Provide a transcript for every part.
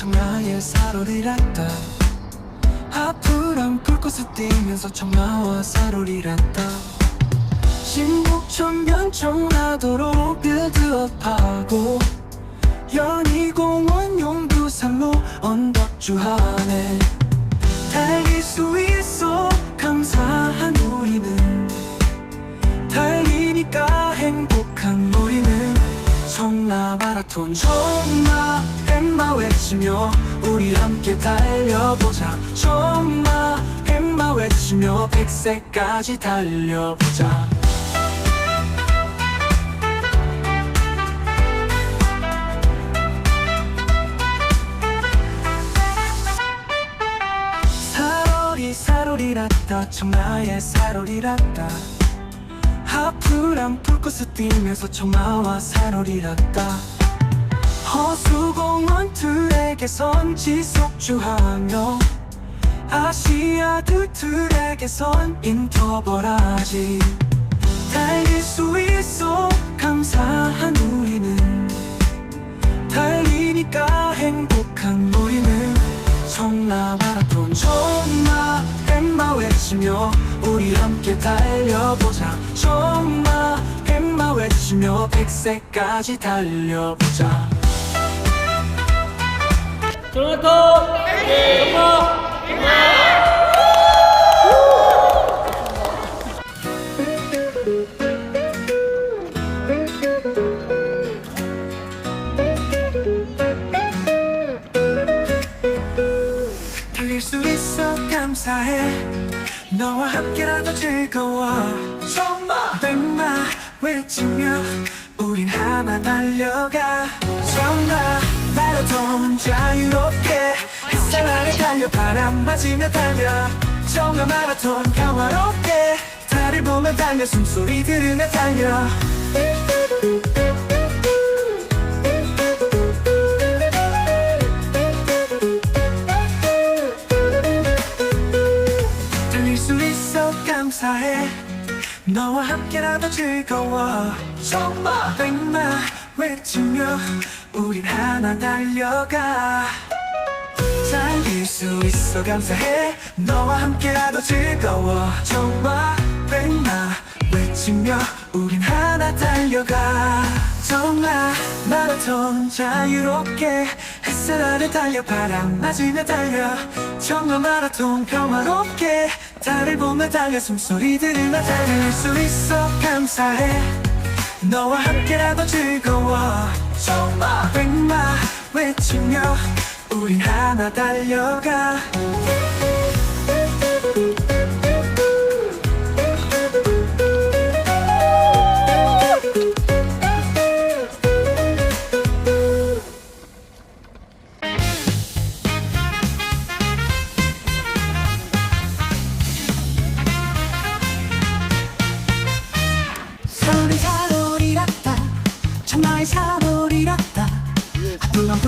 청라의 사로리란다. 하프랑 불꽃을 띠면서 청라와 사로리란다. 신북천면 청라도로 빌드업하고 연희공원 용두산로 언덕주하네. 달릴 수 있어 감사한 우리는. 달리니까 행복한 우리는. 청라 마라톤 청라 외치며 우리 함께 달려보자. 청라 엠마 외치며 백세까지 달려보자. 사로리 사로리라따 청라의 사로리라따 하프랑 불꽃을 띠면서 청라와 사로리라따 허수공원 트랙에선 지속주하며 아시아드 트랙에선 인터벌하지. 달릴 수 있어 감사한 우리는. 달리니까 행복한 우리는. 청라 마라톤 청라 엠마 외치며 우리 함께 달려보자. 청라 엠마 외치며 백세까지 달려보자 토마토 정모 달릴 수 있어 감사해. 너와 함께라도 즐거워. 정말 백마 외치며 우린 하나 달려가. 정말 마라톤 자유롭게 햇살 아래 달려 바람 맞으며 달려. 정말 마라톤 평화롭게 달을 보며 달려. 숨소리 들으며 달려. 달릴 수 있어 감사해. 너와 함께라도 즐거워. 정말 백마 외치며 우린 하나 달려가. 달릴 수 있어 감사해. 너와 함께라도 즐거워. 정말 백마 외치며 우린 하나 달려가. 정말 마라톤 자유롭게 햇살 아래 달려 바람 맞으며 달려. 정말 마라톤 평화롭게 달을 보며 달려. 숨소리 들으며 달릴 수 있어 감사해. 너와 함께라도 즐거워 백마 외치며 우린 하나 달려가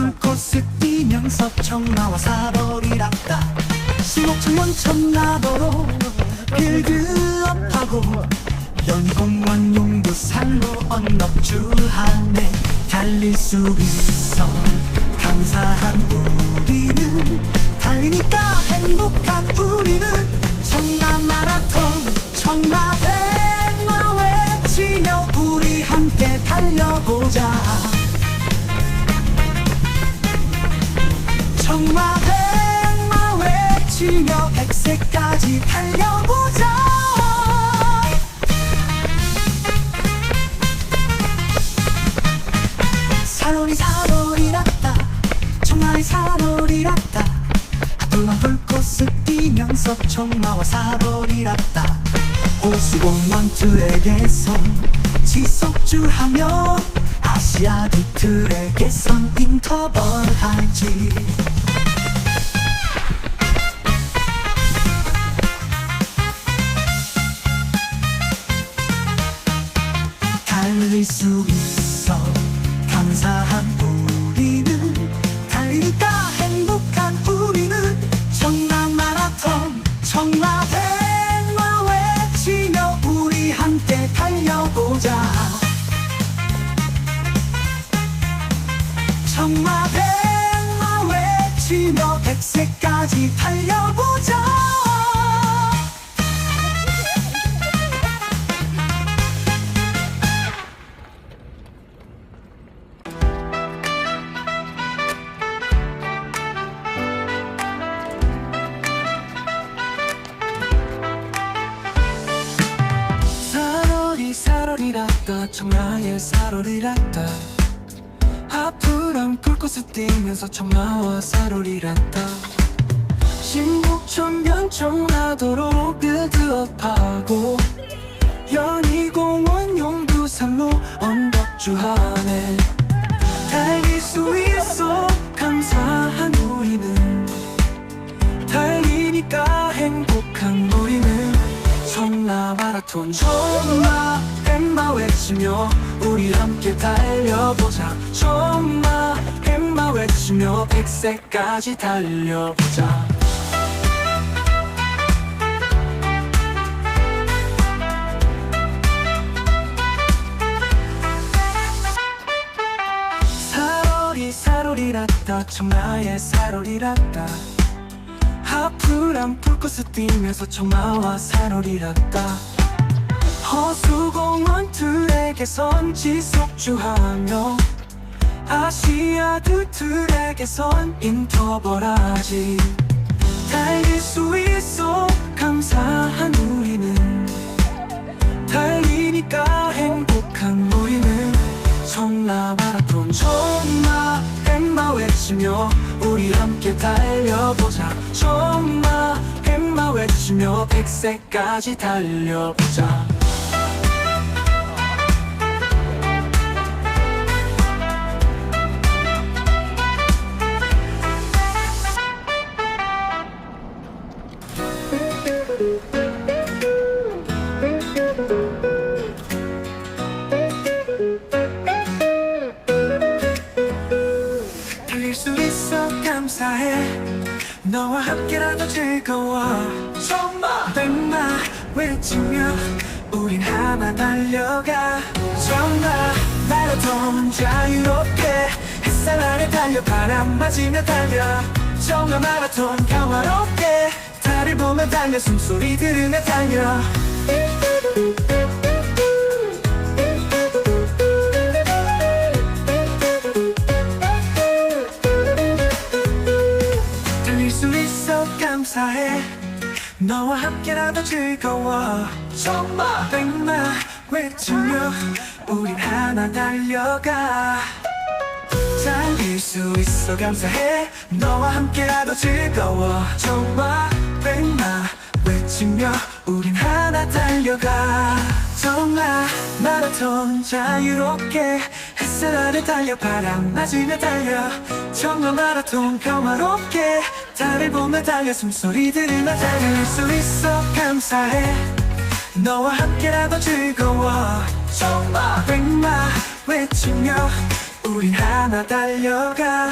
아플랑 불꽃을 띠면서 청라와 사로리랐다. 수목청년 청라도로 빌드업하고 연공원 용두산로 언덕주하네 달릴 수 있어. 감사한 우리는 달리니까 행복한 우리는 청라 마라톤 청라 백마 외치며 우리 함께 달려보자 청라 백마 외치며 백세까지 달려보자. 사로리 사로리랐다. 청라리 사로리랐다. 아플랑 불꽃을 띠면서 청라와 사로리랐다. 호수공원 트랙에선 지속주하며 트랙에선 인터벌 할지 새까지 달려보자. 사월이 사월이랐다. 청라의 사월이랐다. 하프랑 불꽃을 띠면서 청라와 사로리랐다. 신북천면 청라도로 빌드업하고 연희공원 용두산로 언덕주하네. 달릴 수 있어 감사한 우리는. 달리니까 행복한 우리는. 청라 마라톤 청라 엠마 외치며 우리 함께 달려보자 외치며 백세까지 달려보자. 사로리 사로리랐다. 청라의 사로리랐다. 하프랑 불꽃을 띠면서 청마와 사로리랐다. 허수공원 트랙에선 지속주하며 아시아드 트랙에선 인터벌하지. 달릴 수 있어 감사한 우리는. 달리니까 행복한 우리는. 청라 마라톤 청라 엠마 외치며 우리 함께 달려보자. 청라 엠마 외치며 백세까지 달려보자 너와 함께라도 즐거워. 정말 백마 외치며 우린 하나 달려가. 정말 마라톤 자유롭게 햇살 아래 달려 바람 맞으며 달려. 정말 마라톤 평화롭게. 달을 보며 달려 숨소리 들으며 달려 감사해. 너와 함께라도 즐거워. 정말. 백마 외치며 우린 하나 달려가. 달릴 수 있어 감사해. 너와 함께라도 즐거워. 정말. 백마 외치며 우린 하나 달려가. 정말 마라톤 자유롭게 아래 달려 바람 맞으며 달려. 정말 마라톤 평화롭게 달을 보며 달려. 숨소리 들으며 달릴 수 있어 감사해. 너와 함께라도 즐거워. 정말. 백마 외치며 우린 하나 달려가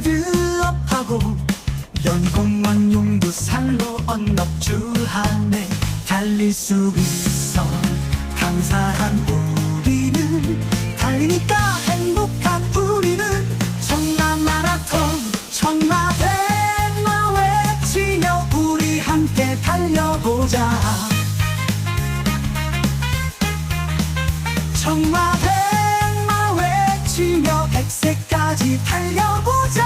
빌드업하고 연공원 용두산로 언덕주하네. 달릴 수 있어. 감사한 우리는 달리니까 행복한 우리는 청라 마라톤 청라 백마 외치며 우리 함께 달려보자. 청라 백마 백세까지 달려보자